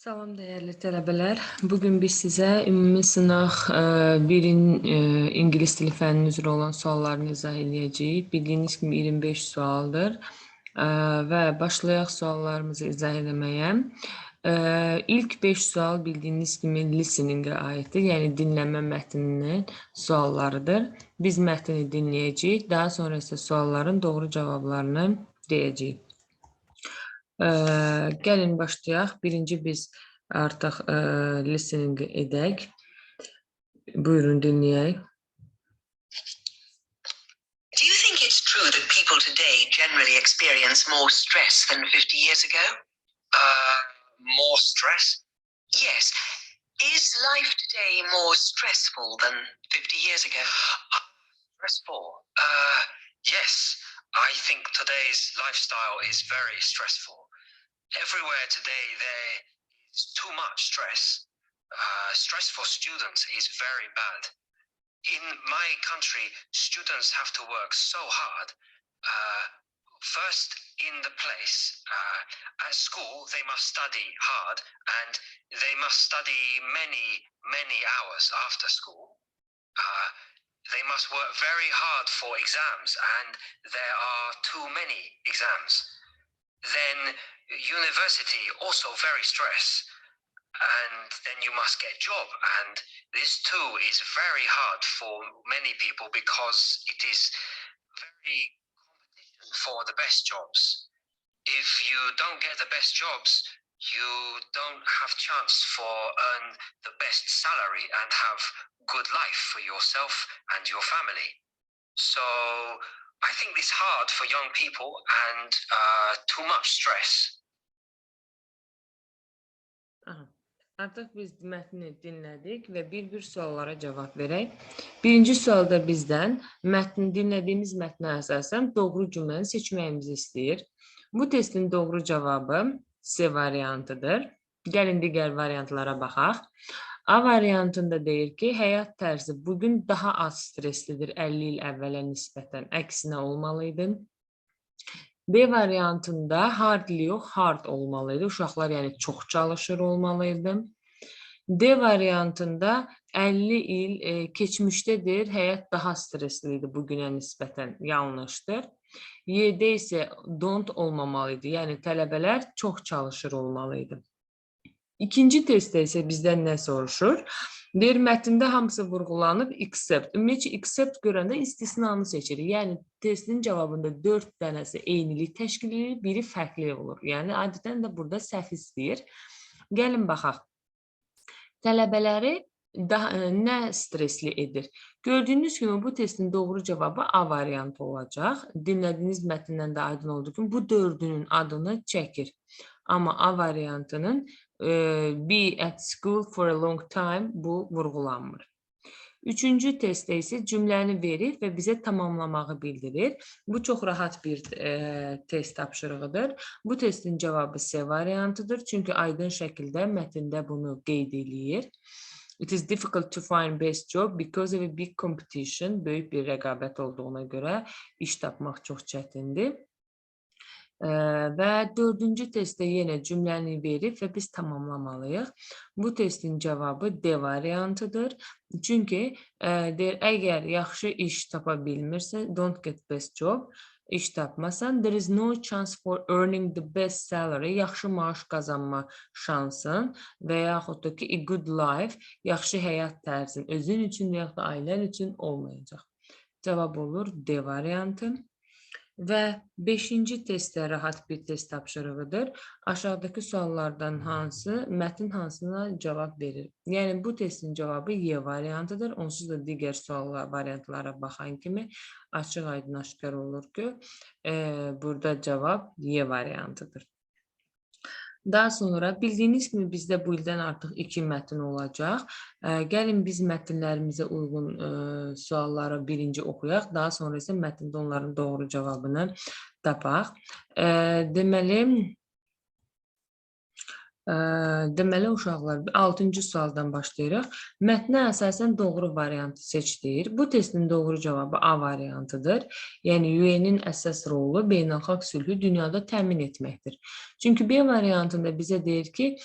Salam dəyərli tələbələr. Bu gün biz sizə ümumi sınaq 1-in ingilis dili fənni üzrə olan suallarını izah eləyəcəyik. Bildiyiniz kimi 25 sualdır ə, və başlayaq suallarımızı izah eləməyə. Ə, İlk 5 sual bildiyiniz kimi listeningə aiddir, yəni dinləmə mətninin suallarıdır. Biz mətni dinləyəcəyik, daha sonra isə sualların doğru cavablarını deyəcəyik. Ə, gəlin başlayaq. Birinci biz artıq ə, listening edək. Buyurun dinləyək. Do you think it's true that people today generally experience more stress than 50 years ago? Uh, more stress? Yes. Is life today more stressful than 50 years ago? Stressful? Uh, yes. I think today's lifestyle is very stressful. Everywhere today there is too much stress. Uh, stress for students is very bad. In my country, students have to work so hard. Uh, first, in the place, uh, at school, they must study hard and they must study many, many hours after school. Uh, they must work very hard for exams, and there are too many exams. Then, university also very stress, and then you must get job, and this too is very hard for many people because it is very competition for the best jobs. If you don't get the best jobs, you don't have chance for earn the best salary and have good life for yourself and your family. So I think it's hard for young people and uh, too much stress. Aha. Artıq biz mətni dinlədik və bir-bir suallara cavab verək. Birinci sualda bizdən mətn dinlədiyimiz mətnə əsasən doğru cümləni seçməyimizi istəyir. Bu testin doğru cavabı C variantıdır. Gəlin digər variantlara baxaq. A variantında deyir ki, həyat tərzi bugün daha az stresslidir 50 il əvvələ nisbətən, əksinə olmalı idi. B variantında hardly yox, hard olmalı idi. Uşaqlar yəni çox çalışır olmalı idi. D variantında 50 il e, keçmişdədir, həyat daha stressli idi bu günə nisbətən yanlışdır. Y-də isə don't olmamalı idi. Yəni tələbələr çox çalışır olmalı idi. İkinci testdə isə bizdən nə soruşur? Deyir mətndə hamısı vurğulanıb except. Ümumiyyətcə except görəndə istisnanı seçirik. Yəni testin cavabında 4 dənəsi eynilik təşkil edir, biri fərqli olur. Yəni adətən də burada səhv istəyir. Gəlin baxaq. Tələbələri daha ə, nə stresli edir? Gördüyünüz kimi bu testin doğru cavabı A variantı olacaq. Dinlədiyiniz mətndən də aydın olduğu kimi bu dördünün adını çəkir. Amma A variantının e, be at school for a long time bu vurğulanmır. Üçüncü testdə isə cümləni verir və bizə tamamlamağı bildirir. Bu çox rahat bir e, test tapşırığıdır. Bu testin cavabı C variantıdır. Çünki aydın şəkildə mətndə bunu qeyd eləyir. It is difficult to find best job because of a big competition. Böyük bir rəqabət olduğuna görə iş tapmaq çox çətindir. Və dördüncü testdə yenə cümləni verib və biz tamamlamalıyıq. Bu testin cavabı D variantıdır. Çünki ə, deyir, əgər yaxşı iş tapa bilmirsə, don't get best job, iş tapmasan, there is no chance for earning the best salary, yaxşı maaş qazanma şansın və yaxud da ki, a good life, yaxşı həyat tərzin özün üçün və yaxud da ailən üçün olmayacaq. Cavab olur D variantı. Və 5-ci testdə rahat bir test tapşırığıdır. Aşağıdakı suallardan hansı, mətn hansına cavab verir? Yəni bu testin cavabı Y variantıdır. Onsuz da digər suallar variantlara baxan kimi açıq-aydın aşkar olur ki, e, burada cavab Y variantıdır. Daha sonra bildiyiniz kimi bizdə bu ildən artıq iki mətn olacaq. Gəlin biz mətnlərimizə uyğun sualları birinci oxuyaq, daha sonra isə mətndə onların doğru cavabını tapaq. Deməli, Deməli uşaqlar 6-cı sualdan başlayırıq. Mətnə əsasən doğru variantı seç deyir. Bu testin doğru cavabı A variantıdır. Yəni UN-in əsas rolu beynəlxalq sülhü dünyada təmin etməkdir. Çünki B variantında bizə deyir ki,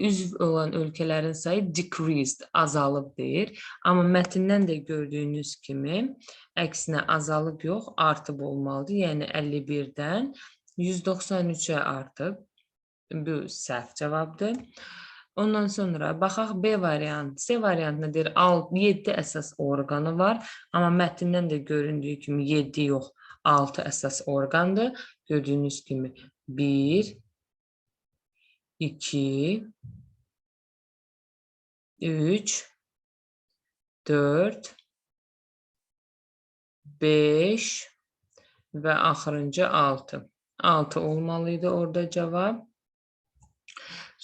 üzv olan ölkələrin sayı decreased, azalıb deyir. Amma mətndən də gördüyünüz kimi əksinə azalıb yox, artıb olmalıdır. Yəni 51-dən 193-ə artıb. Bu səhv cavabdır. Ondan sonra baxaq B variantı. C variantında deyir 7 əsas orqanı var, amma mətndən də göründüyü kimi 7 yox, 6 əsas orqandır. Gördüyünüz kimi 1 2 3 4 5 və axırıncı 6. 6 olmalıydı orada cavab.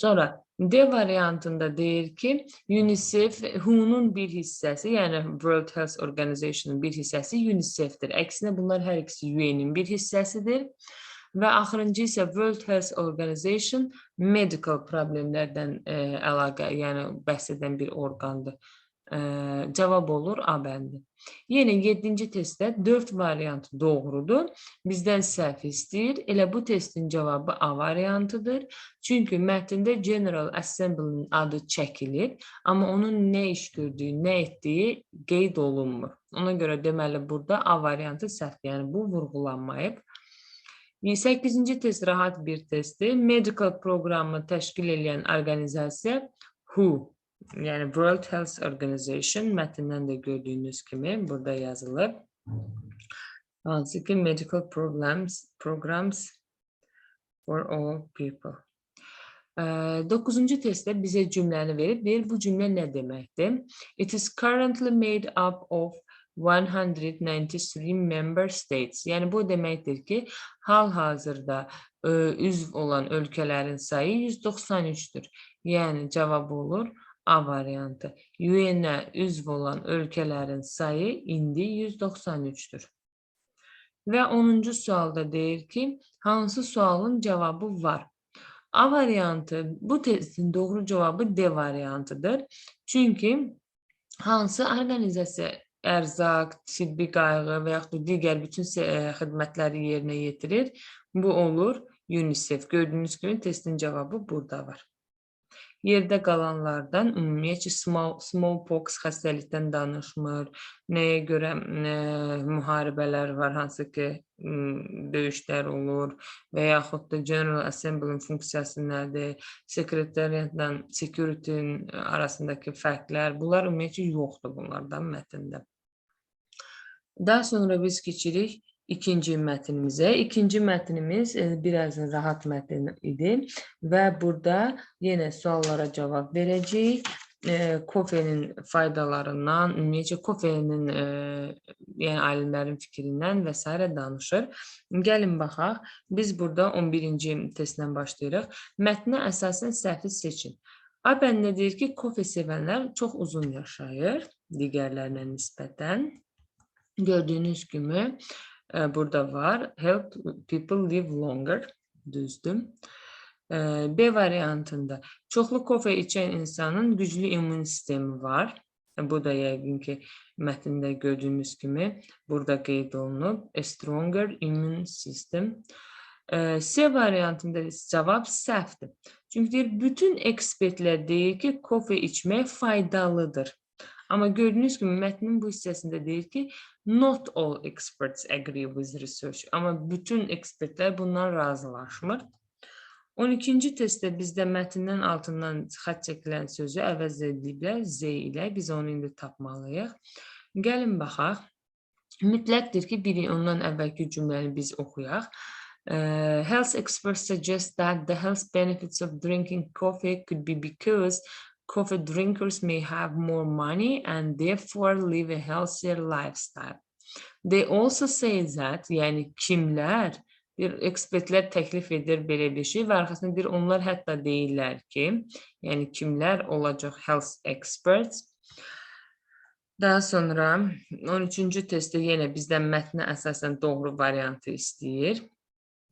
Sonra D variantında deyir ki, UNICEF WHO-nun bir hissəsi, yəni World Health Organization-un bir hissəsi UNICEF-dir. Əksinə bunlar hər ikisi UN-in bir hissəsidir. Və axırıncı isə World Health Organization medical problemlərdən ə, əlaqə, yəni bəhs edən bir orqandır. Ə, cavab olur A bəndi. Yenə 7-ci testdə 4 variant doğrudur. Bizdən səhv istəyir. Elə bu testin cavabı A variantıdır. Çünki mətndə General Assembly-nin adı çəkilir, amma onun nə iş gördüyü, nə etdiyi qeyd olunmur. Ona görə deməli burada A variantı səhvdir. Yəni bu vurğulanmayıb. 8-ci test rahat bir testdir. Medical proqramı təşkil edən orqanizasiya WHO yəni World Health Organization mətndən də gördüyünüz kimi burada yazılıb. Hansı ki medical programs programs for all people. 9-cu testdə bizə cümləni verib, deyir bu cümlə nə deməkdir? It is currently made up of 193 member states. Yəni bu deməkdir ki, hal-hazırda ə, üzv olan ölkələrin sayı 193-dür. Yəni cavab olur A variantı. UN-ə üzv olan ölkələrin sayı indi 193-dür. Və 10-cu sualda deyir ki, hansı sualın cavabı var? A variantı bu testin doğru cavabı D variantıdır. Çünki hansı orqanizasiya ərzaq, tibbi qayğı və yaxud da digər bütün ə, xidmətləri yerinə yetirir? Bu olur UNICEF. Gördüyünüz kimi testin cavabı burada var. Yerdə qalanlardan ümumiyyətcə small, smallpox xəstəlikdən danışmır. Nəyə görə ə, müharibələr var, hansı ki ə, döyüşlər olur və yaxud da General Assembly-nin funksiyası nədir? Sekretariatla security-nin arasındakı fərqlər, bunlar ümumiyyətcə yoxdur bunlardan mətndə. Daha sonra biz keçirik ikinci mətnimizə. İkinci mətnimiz e, biraz rahat mətn idi və burada yenə suallara cavab verəcəyik. E, kofenin faydalarından, ümumiyyətcə kofenin e, yəni alimlərin fikrindən və s. danışır. Gəlin baxaq. Biz burada 11-ci testdən başlayırıq. Mətnə əsasən səhvi seçin. A bəndə deyir ki, kofe sevənlər çox uzun yaşayır digərlərinə nisbətən. Gördüyünüz kimi e, burada var. Help people live longer. Düzdür. E, B variantında çoxlu kofe içən insanın güclü immun sistemi var. Bu da yəqin ki, mətndə gördüyünüz kimi burada qeyd olunub. A stronger immune system. C variantında cavab səhvdir. Çünki deyir, bütün ekspertlər deyir ki, kofe içmək faydalıdır. Amma gördüyünüz kimi mətnin bu hissəsində deyir ki, not all experts agree with research. Amma bütün ekspertlər bundan razılaşmır. 12-ci testdə bizdə mətndən altından xətt çəkilən sözü əvəz ediblər Z ilə. Biz onu indi tapmalıyıq. Gəlin baxaq. Mütləqdir ki, biri ondan əvvəlki cümləni biz oxuyaq. Uh, health experts suggest that the health benefits of drinking coffee could be because coffee drinkers may have more money and therefore live a healthier lifestyle. They also say that, yəni kimlər, bir ekspertlər təklif edir belə bir şey və arxasında deyir onlar hətta deyirlər ki, yəni kimlər olacaq health experts. Daha sonra 13-cü testdə yenə bizdən mətnə əsasən doğru variantı istəyir.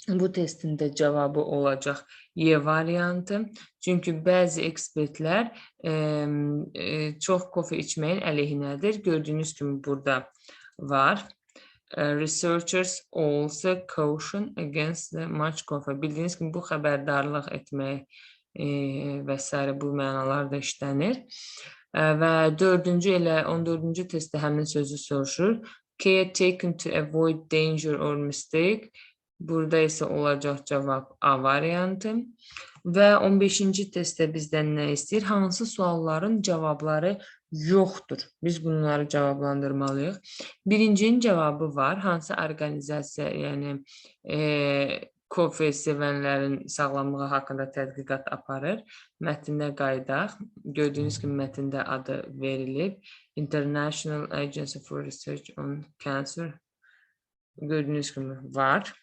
Bu testin də cavabı olacaq Y variantı. Çünki bəzi ekspertlər em, e, çox kofe içməyin əleyhinədir. Gördüyünüz kimi burada var. E, Researchers also caution against the much coffee. Bildiyiniz kimi bu xəbərdarlıq etmək e, və s. bu mənalarda işlənir. E, Və dördüncü elə 14-cü testdə həmin sözü soruşur. Care taken to avoid danger or mistake. Burada isə olacaq cavab A variantı. Və 15-ci testdə bizdən nə istəyir? Hansı sualların cavabları yoxdur? Biz bunları cavablandırmalıyıq. Birincinin cavabı var. Hansı orqanizasiya, yəni e, kofe sevənlərin sağlamlığı haqqında tədqiqat aparır? Mətndə qaydaq. Gördüyünüz kimi mətndə adı verilib. International Agency for Research on Cancer. Gördüyünüz kimi var.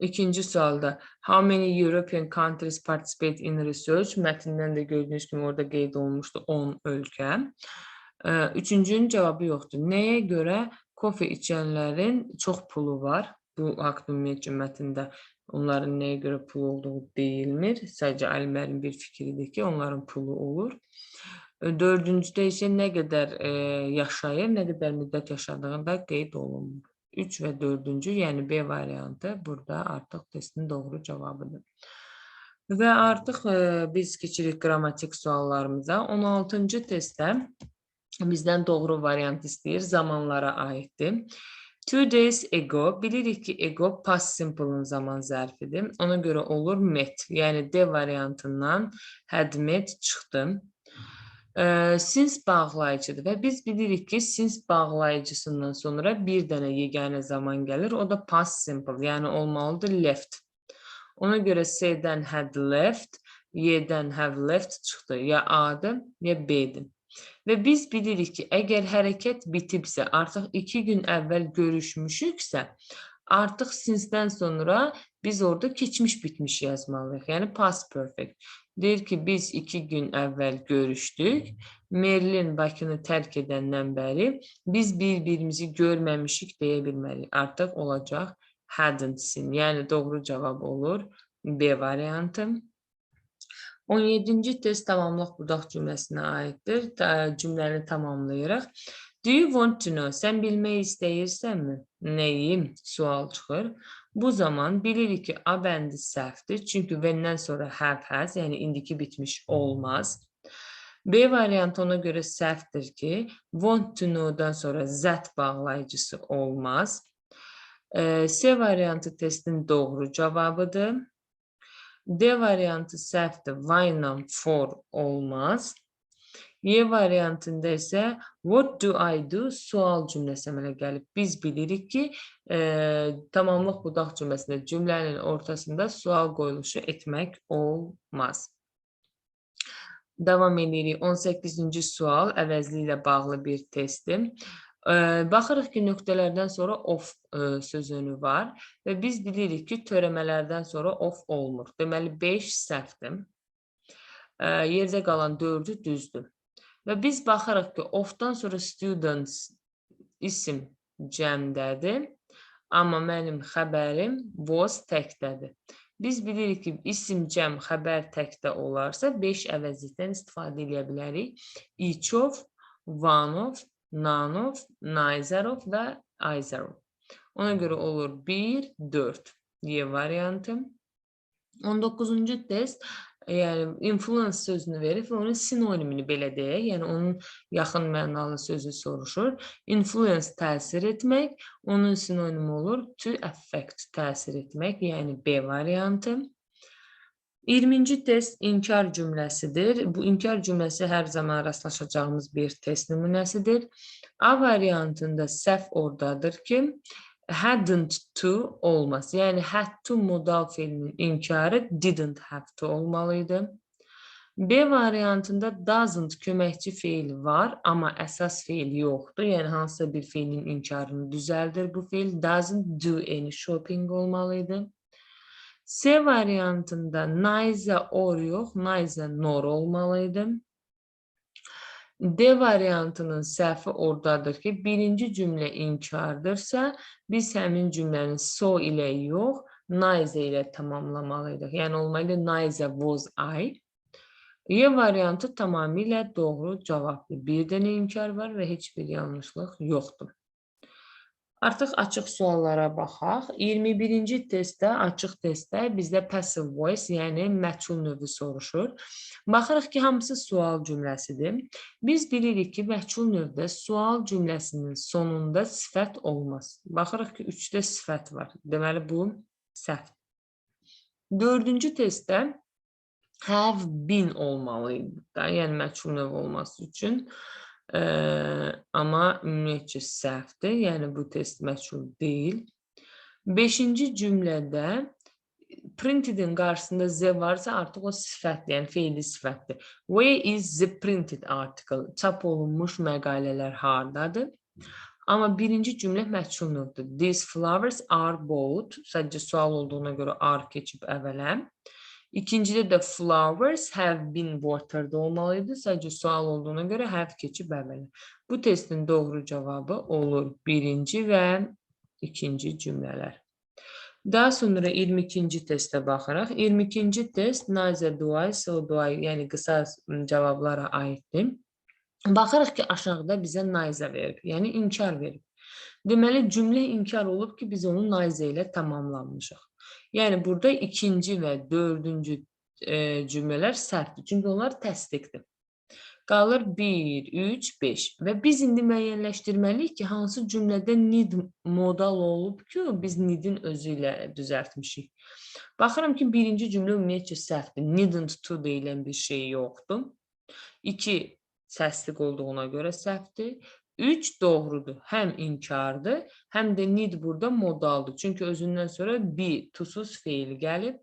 İkinci sualda how many European countries participate in research? Mətndən də gördüyünüz kimi orada qeyd olunmuşdu 10 ölkə. Üçüncünün cavabı yoxdur. Nəyə görə kofe içənlərin çox pulu var? Bu haqda ümumiyyətcə mətndə onların nəyə görə pulu olduğu deyilmir. Sadəcə alimlərin bir fikridir ki, onların pulu olur. Dördüncüdə isə nə qədər yaşayır, nə qədər müddət yaşadığında qeyd olunmur. 3 və 4-cü, yəni B variantı burada artıq testin doğru cavabıdır. Və artıq e, biz keçirik qrammatik suallarımıza. 16-cı testdə bizdən doğru variant istəyir, zamanlara aiddir. Two days ago, bilirik ki, ago past simple-ın zaman zərfidir. Ona görə olur met, yəni D variantından had met çıxdı. Ə, Since bağlayıcıdır və biz bilirik ki, since bağlayıcısından sonra bir dənə yeganə zaman gəlir. O da past simple, yəni olmalıdır left. Ona görə C-dən had left, Y-dən have left çıxdı. Ya A-dır, ya B-dir. Və biz bilirik ki, əgər hərəkət bitibsə, artıq iki gün əvvəl görüşmüşüksə, artıq since-dən sonra biz orada keçmiş bitmiş yazmalıyıq. Yəni past perfect. Deyir ki, biz iki gün əvvəl görüşdük. Merlin Bakını tərk edəndən bəri biz bir-birimizi görməmişik deyə bilmərik. Artıq olacaq hadn't seen. Yəni doğru cavab olur B variantı. 17-ci test tamamlıq budaq cümləsinə aiddir. Cümləni tamamlayırıq. Do you want to know? Sən bilmək istəyirsənmi? Nəyi? Sual çıxır. Bu zaman bilirik ki, A bəndi səhvdir. Çünki when-dən sonra have has, yəni indiki bitmiş olmaz. B variantı ona görə səhvdir ki, want to know-dan sonra zət bağlayıcısı olmaz. C variantı testin doğru cavabıdır. D variantı səhvdir. Why-la for olmaz. Y variantında isə what do I do sual cümləsi əmələ gəlib. Biz bilirik ki, e, tamamlıq budaq cümləsində cümlənin ortasında sual qoyuluşu etmək olmaz. Davam edirik. 18-ci sual əvəzli ilə bağlı bir testdir. E, baxırıq ki, nöqtələrdən sonra of e, sözünü var və biz bilirik ki, törəmələrdən sonra of olmur. Deməli 5 səhvdir. E, yerdə qalan 4-ü düzdür. Və biz baxırıq ki, of-dan sonra students isim cəmdədir, amma mənim xəbərim was təkdədir. Biz bilirik ki, isim cəm xəbər təkdə olarsa 5 əvəzlikdən istifadə edə bilərik. None of, neither of və of. Ona görə olur 1, 4 Y variantı. 19-cu test yəni influence sözünü verir və onun sinonimini belə deyək, yəni onun yaxın mənalı sözü soruşur. Influence təsir etmək, onun sinonimi olur to affect təsir etmək, yəni B variantı. 20-ci test inkar cümləsidir. Bu inkar cümləsi hər zaman rastlaşacağımız bir test nümunəsidir. A variantında səhv ordadır ki, hadn't to olmaz. Yəni had to modal fiilinin inkarı didn't have to olmalıydı. B variantında doesn't köməkçi fiil var, amma əsas fiil yoxdur. Yəni hansısa bir fiilin inkarını düzəldir bu fiil. Doesn't do any shopping olmalıydı. C variantında neither or yox, neither nor olmalıydı. D variantının səhvi oradadır ki, birinci cümlə inkardırsa, biz həmin cümləni so ilə yox, neither ilə tamamlamalıydıq. Yəni olmalı neither was I. Y variantı tamamilə doğru cavabdır. Bir dənə inkar var və heç bir yanlışlıq yoxdur. Artıq açıq suallara baxaq. 21-ci testdə, açıq testdə bizdə passive voice, yəni məchul növü soruşur. Baxırıq ki, hamısı sual cümləsidir. Biz bilirik ki, məchul növdə sual cümləsinin sonunda sifət olmaz. Baxırıq ki, 3-də sifət var. Deməli bu səhv. Dördüncü testdə have been olmalıydı da, yəni məchul növ olması üçün. Eee, amma ümumiyyətcə səhvdir, yəni bu test məchul deyil. Beşinci cümlədə printedin qarşısında z varsa artıq o sifətdir, yəni feili sifətdir. Where is the printed article? Çap olunmuş məqalələr hardadır? Amma birinci cümlə məchul növdür. These flowers are bought. Sadəcə sual olduğuna görə are keçib əvvələ. İkincidə də flowers have been watered olmalıydı. Sadəcə sual olduğuna görə have keçib əvvələ. Bu testin doğru cavabı olur birinci və ikinci cümlələr. Daha sonra 22-ci testə baxırıq. 22-ci test neither do I, so do I, yəni qısa cavablara aiddir. Baxırıq ki, aşağıda bizə neither verib, yəni inkar verib. Deməli, cümlə inkar olub ki, biz onu neither ilə tamamlanmışıq. Yəni burada ikinci və dördüncü e, cümlələr səhvdir. Çünki onlar təsdiqdir. Qalır 1, 3, 5 və biz indi müəyyənləşdirməliyik ki, hansı cümlədə need modal olub ki, biz needin özü ilə düzəltmişik. Baxıram ki, birinci cümlə ümumiyyətcə səhvdir. Needn't to deyilən bir şey yoxdur. 2 səslik olduğuna görə səhvdir. 3 doğrudur. Həm inkardır, həm də need burada modaldır. Çünki özündən sonra be tusuz feil gəlib.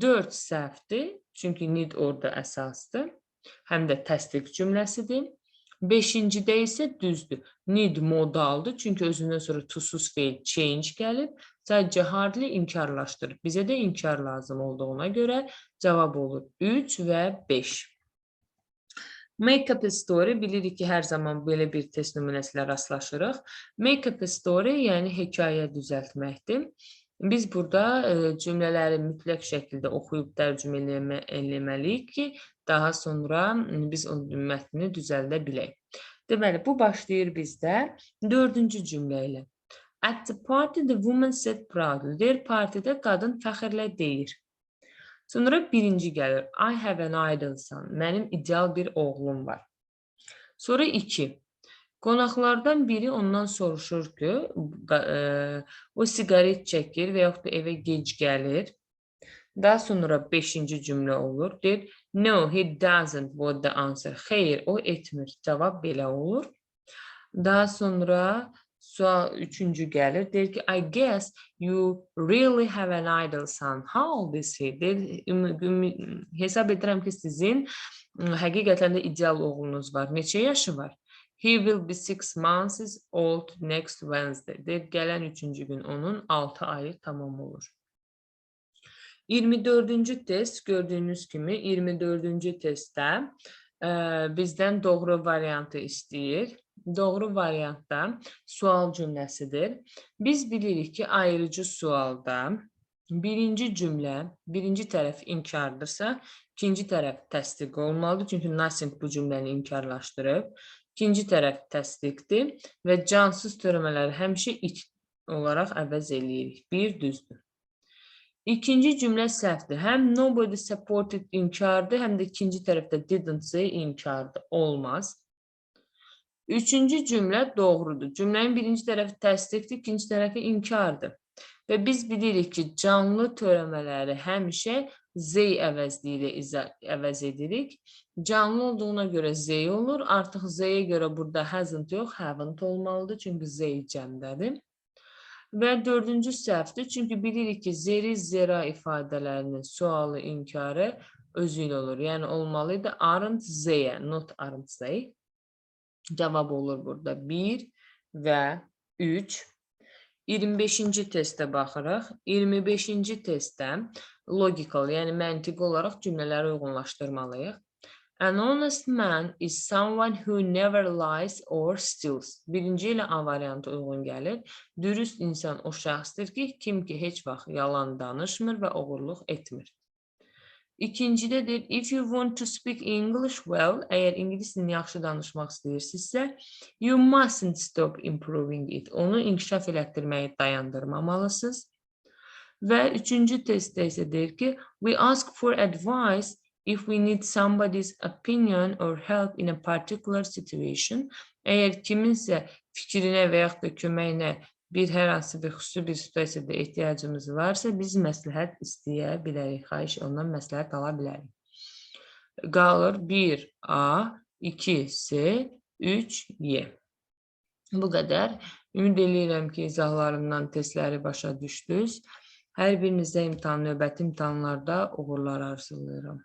4 səhvdir, çünki need orada əsasdır. Həm də təsdiq cümləsidir. 5-cidə isə düzdür. Need modaldır, çünki özündən sonra tusuz feil change gəlib. Sadəcə hardly inkarlaşdırır. Bizə də inkar lazım olduğuna görə cavab olur 3 və 5. Make up a story bilirik ki, hər zaman belə bir test nümunəsinə rastlaşırıq. Make up a story, yəni hekayə düzəltməkdir. Biz burada e, cümlələri mütləq şəkildə oxuyub tərcümə eləmə, eləməliyik ki, daha sonra biz o mətni düzəldə bilək. Deməli, bu başlayır bizdə dördüncü cümlə ilə. At the party, the woman said proudly. Deyir, partidə qadın fəxrlə deyir. Sonra birinci gəlir. I have an idol son. Mənim ideal bir oğlum var. Sonra iki. Qonaqlardan biri ondan soruşur ki, e, o siqaret çəkir və yaxud da evə gec gəlir. Daha sonra beşinci cümlə olur. Deyir, no, he doesn't was the answer. Xeyr, o etmir. Cavab belə olur. Daha sonra sual üçüncü gəlir. Deyir ki, I guess you really have an idol son. How old is he? Deyir, hesab edirəm ki, sizin həqiqətən də ideal oğlunuz var. Neçə yaşı var? He will be six months old next Wednesday. Deyir, gələn üçüncü gün onun 6 ayı tamam olur. 24-cü test gördüyünüz kimi 24-cü testdə ə, bizdən doğru variantı istəyir. Doğru variantda sual cümləsidir. Biz bilirik ki, ayrıcı sualda birinci cümlə, birinci tərəf inkardırsa, ikinci tərəf təsdiq olmalıdır. Çünki nothing bu cümləni inkarlaşdırıb. İkinci tərəf təsdiqdir və cansız törəmələri həmişə it olaraq əvəz eləyirik. Bir düzdür. İkinci cümlə səhvdir. Həm nobody supported inkardır, həm də ikinci tərəfdə didn't say inkardır. Olmaz. Üçüncü cümlə doğrudur. Cümlənin birinci tərəfi təsdiqdir, ikinci tərəfi inkardır. Və biz bilirik ki, canlı törəmələri həmişə z əvəzliyi ilə əvəz edirik. Canlı olduğuna görə z olur. Artıq z-yə görə burada hasn't yox, haven't olmalıdır. Çünki z cəmdədir. Və dördüncü səhvdir. Çünki bilirik ki, zeri zera ifadələrinin sualı inkarı özü ilə olur. Yəni olmalıydı aren't z-yə, not aren't z. Cavab olur burada 1 və 3. 25-ci testə baxırıq. 25-ci testdə logical, yəni məntiqi olaraq cümlələri uyğunlaşdırmalıyıq. An honest man is someone who never lies or steals. Birinci ilə A variantı uyğun gəlir. Dürüst insan o şəxsdir ki, kim ki heç vaxt yalan danışmır və oğurluq etmir. İkincidə if you want to speak English well, əgər ingilis dilini yaxşı danışmaq istəyirsinizsə, you mustn't stop improving it. Onu inkişaf elətdirməyi dayandırmamalısınız. Və üçüncü testdə isə deyir ki, we ask for advice if we need somebody's opinion or help in a particular situation. Əgər kiminsə fikrinə və yaxud da köməyinə bir hər hansı bir xüsusi bir situasiyada ehtiyacımız varsa, biz məsləhət istəyə bilərik, xahiş ondan məsləhət ala bilərik. Qalır 1 A, 2 S, 3 Y. Bu qədər. Ümid eləyirəm ki, izahlarımdan testləri başa düşdünüz. Hər birinizə imtahan, növbəti imtahanlarda uğurlar arzulayıram.